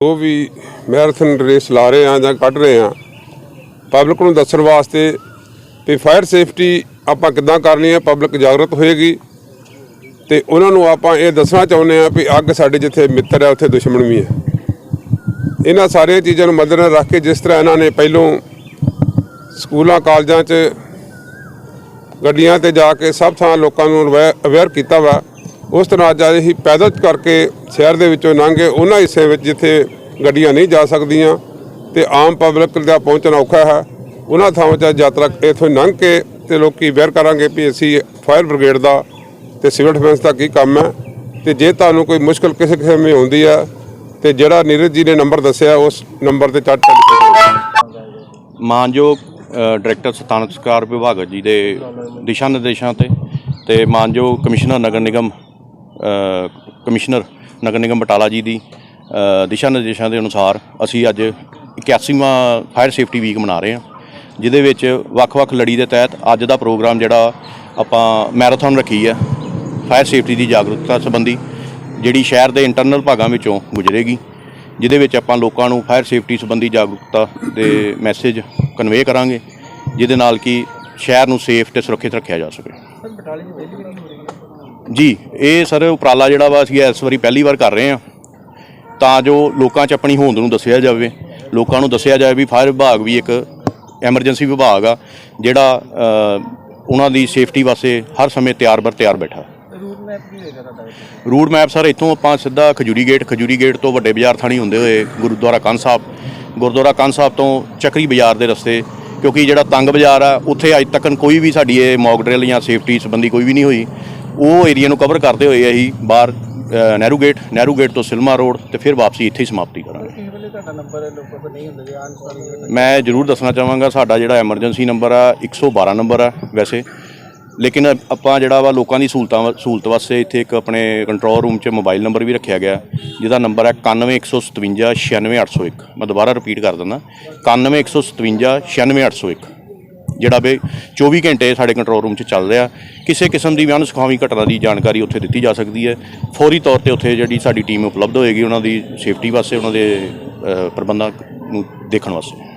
ਜੋ ਵੀ marathon race ਲਾ ਰਹੇ ਆ ਜਾਂ ਕੱਢ ਰਹੇ ਆ ਪਬਲਿਕ ਨੂੰ ਦੱਸਣ ਵਾਸਤੇ ਵੀ ਫਾਇਰ ਸੇਫਟੀ ਆਪਾਂ ਕਿੱਦਾਂ ਕਰਨੀ ਹੈ ਪਬਲਿਕ ਜਾਗਰਤ ਹੋਏਗੀ। ਤੇ ਉਹਨਾਂ ਨੂੰ ਆਪਾਂ ਇਹ ਦੱਸਣਾ ਚਾਹੁੰਦੇ ਆ ਵੀ ਅੱਗ ਸਾਡੇ ਜਿੱਥੇ ਮਿੱਤਰ ਹੈ, ਉੱਥੇ ਦੁਸ਼ਮਣ ਵੀ ਹੈ। ਇਹਨਾਂ ਸਾਰੀਆਂ ਚੀਜ਼ਾਂ ਨੂੰ ਮੱਦੇਨਜ਼ਰ ਰੱਖ ਕੇ ਜਿਸ ਤਰ੍ਹਾਂ ਇਹਨਾਂ ਨੇ ਪਹਿਲੋਂ ਸਕੂਲਾਂ, ਕਾਲਜਾਂ 'ਚ ਗੱਡੀਆਂ ਤੇ ਜਾ ਕੇ ਸਭ ਥਾਂ ਲੋਕਾਂ ਨੂੰ ਅਵੇਅਰ ਕੀਤਾ ਵਾ ਉਸ ਤਰ੍ਹਾਂ ਅੱਜ ਅਸੀਂ ਪੈਦਲ ਕਰਕੇ ਸ਼ਹਿਰ ਦੇ ਵਿੱਚੋਂ ਲੰਘੇ ਉਹਨਾਂ ਹਿੱਸੇ ਵਿੱਚ ਜਿੱਥੇ ਗੱਡੀਆਂ ਨਹੀਂ ਜਾ ਸਕਦੀਆਂ ਤੇ ਆਮ ਪਬਲਿਕ ਦਾ ਪਹੁੰਚਣਾ ਔਖਾ ਹੈ। ਉਹਨਾਂ ਥਾਵਾਂ 'ਚ ਅੱਜ ਯਾਤਰਾ ਇੱਥੋਂ ਲੰਘ ਕੇ ਤੇ ਲੋਕੀ ਅਵੇਅਰ ਕਰਾਂਗੇ ਵੀ ਅਸੀਂ ਫਾਇਰ ਬ੍ਰਿਗੇਡ ਦਾ ਤੇ ਸਿਵਲ ਡਿਫੈਂਸ ਦਾ ਕੀ ਕੰਮ ਹੈ ਤੇ ਜੇ ਤੁਹਾਨੂੰ ਕੋਈ ਮੁਸ਼ਕਲ ਕਿਸੇ ਕਿਸਮ ਦੀ ਆਉਂਦੀ ਆ ਤੇ ਜਿਹੜਾ ਨੀਰਜ ਜੀ ਨੇ ਨੰਬਰ ਦੱਸਿਆ, ਉਸ ਨੰਬਰ ਤੇ ਚੱਟ ਮਾਨਯੋਗ ਡਾਇਰੈਕਟਰ ਸਥਾਨਕ ਸਰਕਾਰ ਵਿਭਾਗ ਜੀ ਦੇ ਦਿਸ਼ਾ ਨਿਰਦੇਸ਼ਾਂ ਤੇ ਤੇ ਮਾਨਯੋਗ ਕਮਿਸ਼ਨਰ ਨਗਰ ਨਿਗਮ ਕਮਿਸ਼ਨਰ ਨਗਰ ਨਿਗਮ ਬਟਾਲਾ ਜੀ ਦੀ ਦਿਸ਼ਾ ਨਿਰਦੇਸ਼ਾਂ ਦੇ ਅਨੁਸਾਰ ਅਸੀਂ ਅੱਜ 81ਵਾਂ ਫਾਇਰ ਸੇਫਟੀ ਵੀਕ ਮਨਾ ਰਹੇ ਹਾਂ, ਜਿਹਦੇ ਵਿੱਚ ਵੱਖ-ਵੱਖ ਲੜੀ ਦੇ ਤਹਿਤ ਅੱਜ ਦਾ ਪ੍ਰੋਗਰਾਮ ਜਿਹੜਾ ਆਪਾਂ ਮੈਰਾਥਨ ਰੱਖੀ ਹੈ ਫਾਇਰ ਸੇਫਟੀ ਦੀ ਜਾਗਰੂਕਤਾ ਸੰਬੰਧੀ, ਜਿਹੜੀ ਸ਼ਹਿਰ ਦੇ ਇੰਟਰਨਲ ਭਾਗਾਂ ਵਿੱਚੋਂ ਗੁਜ਼ਰੇਗੀ, ਜਿਹਦੇ ਵਿੱਚ ਆਪਾਂ ਲੋਕਾਂ ਨੂੰ ਫਾਇਰ ਸੇਫਟੀ ਸੰਬੰਧੀ ਜਾਗਰੂਕਤਾ ਦੇ ਮੈਸੇਜ ਕਨਵੇ ਕਰਾਂਗੇ, ਜਿਹਦੇ ਨਾਲ ਕਿ ਸ਼ਹਿਰ ਨੂੰ ਸੇਫ ਤੇ ਸੁਰੱਖਿਅਤ ਰੱਖਿਆ ਜਾ ਸਕੇ। ਜੀ ਇਹ ਸਰ ਉਪਰਾਲਾ ਜਿਹੜਾ ਵਾ ਅਸੀਂ ਇਸ ਵਾਰੀ ਪਹਿਲੀ ਵਾਰ ਕਰ ਰਹੇ ਹਾਂ। ਤਾਂ ਜੋ ਲੋਕਾਂ 'ਚ ਆਪਣੀ ਹੋਂਦ ਨੂੰ ਦੱਸਿਆ ਜਾਵੇ ਲੋਕਾਂ ਨੂੰ ਦੱਸਿਆ ਜਾਵੇ ਵੀ ਫਾਇਰ ਵਿਭਾਗ ਵੀ ਇੱਕ ਐਮਰਜੈਂਸੀ ਵਿਭਾਗ ਆ ਜਿਹੜਾ ਉਹਨਾਂ ਦੀ ਸੇਫਟੀ ਵਾਸਤੇ ਹਰ ਸਮੇਂ ਤਿਆਰ ਬਰ ਤਿਆਰ ਬੈਠਾ। ਰੂਟ ਮੈਪ ਕੀ ਹੋਏਗਾ ਤੁਹਾਡਾ ਰੂਟ ਮੈਪ ਸਰ ਇੱਥੋਂ ਆਪਾਂ ਸਿੱਧਾ ਖਜੂਰੀ ਗੇਟ ਖਜੂਰੀ ਗੇਟ ਤੋਂ ਵੱਡੇ ਬਾਜ਼ਾਰ ਥਾਣੀ ਹੁੰਦੇ ਹੋਏ ਗੁਰਦੁਆਰਾ ਕੰਨ ਸਾਹਿਬ ਗੁਰਦੁਆਰਾ ਕੰਨ ਸਾਹਿਬ ਤੋਂ ਚੱਕਰੀ ਬਾਜ਼ਾਰ ਦੇ ਰਸਤੇ ਕਿਉਂਕਿ ਜਿਹੜਾ ਤੰਗ ਬਾਜ਼ਾਰ ਆ ਉੱਥੇ ਅੱਜ ਤੱਕ ਕੋਈ ਵੀ ਸਾਡੀ ਇਹ ਮੌਕ ਡਰਿਲ ਜਾਂ ਸੇਫਟੀ ਸੰਬੰਧੀ ਕੋਈ ਵੀ ਨਹੀਂ ਹੋਈ। ਉਹ ਏਰੀਆ ਨੂੰ ਕਵਰ ਕਰਦੇ ਹੋਏ ਅਸੀਂ ਬਾਹਰ ਨਹਿਰੂ ਗੇਟ ਨਹਿਰੂ ਗੇਟ ਤੋਂ ਸਿਲਮਾ ਰੋਡ ਤੇ ਫਿਰ ਵਾਪਸੀ ਇੱਥੇ ਹੀ ਸਮਾਪਤੀ ਕਰਾਂਗੇ। ਕਿਸੇ ਵੇਲੇ ਤੁਹਾਡਾ ਨੰਬਰ ਲੋਕਾਂ ਕੋਲ ਨਹੀਂ ਹੁੰਦਾ ਜੇ ਆਨਸਰ ਮੈਂ ਜ਼ਰੂਰ ਦੱਸਣਾ ਚਾਹਾਂਗਾ ਸਾਡਾ ਜਿਹੜਾ ਐਮਰਜੈਂਸੀ ਨੰਬਰ ਆ 112 ਨੰਬਰ ਆ ਵੈਸੇ। ਲੇਕਿਨ ਆਪਾਂ ਜਿਹੜਾ ਵਾ ਲੋਕਾਂ ਦੀ ਸਹੂਲਤਾਂ ਸਹੂਲਤ ਵਾਸਤੇ ਇੱਥੇ ਇੱਕ ਆਪਣੇ ਕੰਟਰੋਲ ਰੂਮ 'ਚ ਮੋਬਾਈਲ ਨੰਬਰ ਵੀ ਰੱਖਿਆ ਗਿਆ। ਜਿਹਦਾ ਨੰਬਰ ਹੈ 9115 96801 ਮੈਂ ਦੁਬਾਰਾ ਰਿਪੀਟ ਕਰ ਦਿੰਦਾ। 9115 96801 ਜਿਹੜਾ ਵੀ 24 ਘੰਟੇ ਸਾਡੇ ਕੰਟਰੋਲ ਰੂਮ 'ਚ ਚੱਲ ਰਿਹਾ, ਕਿਸੇ ਕਿਸਮ ਦੀ ਵੀ ਅਣਸੁਖਾਵੀਂ ਘਟਨਾ ਦੀ ਜਾਣਕਾਰੀ ਉੱਥੇ ਦਿੱਤੀ ਜਾ ਸਕਦੀ ਹੈ। ਫੌਰੀ ਤੌਰ ਤੇ ਉੱਥੇ ਜਿਹੜੀ ਸਾਡੀ ਟੀਮ ਉਪਲਬਧ ਹੋਏਗੀ, ਉਹਨਾਂ ਦੀ ਸੇਫਟੀ ਵਾਸਤੇ, ਉਹਨਾਂ ਦੇ ਪ੍ਰਬੰਧਾਂ ਨੂੰ ਦੇਖਣ ਵਾਸਤੇ।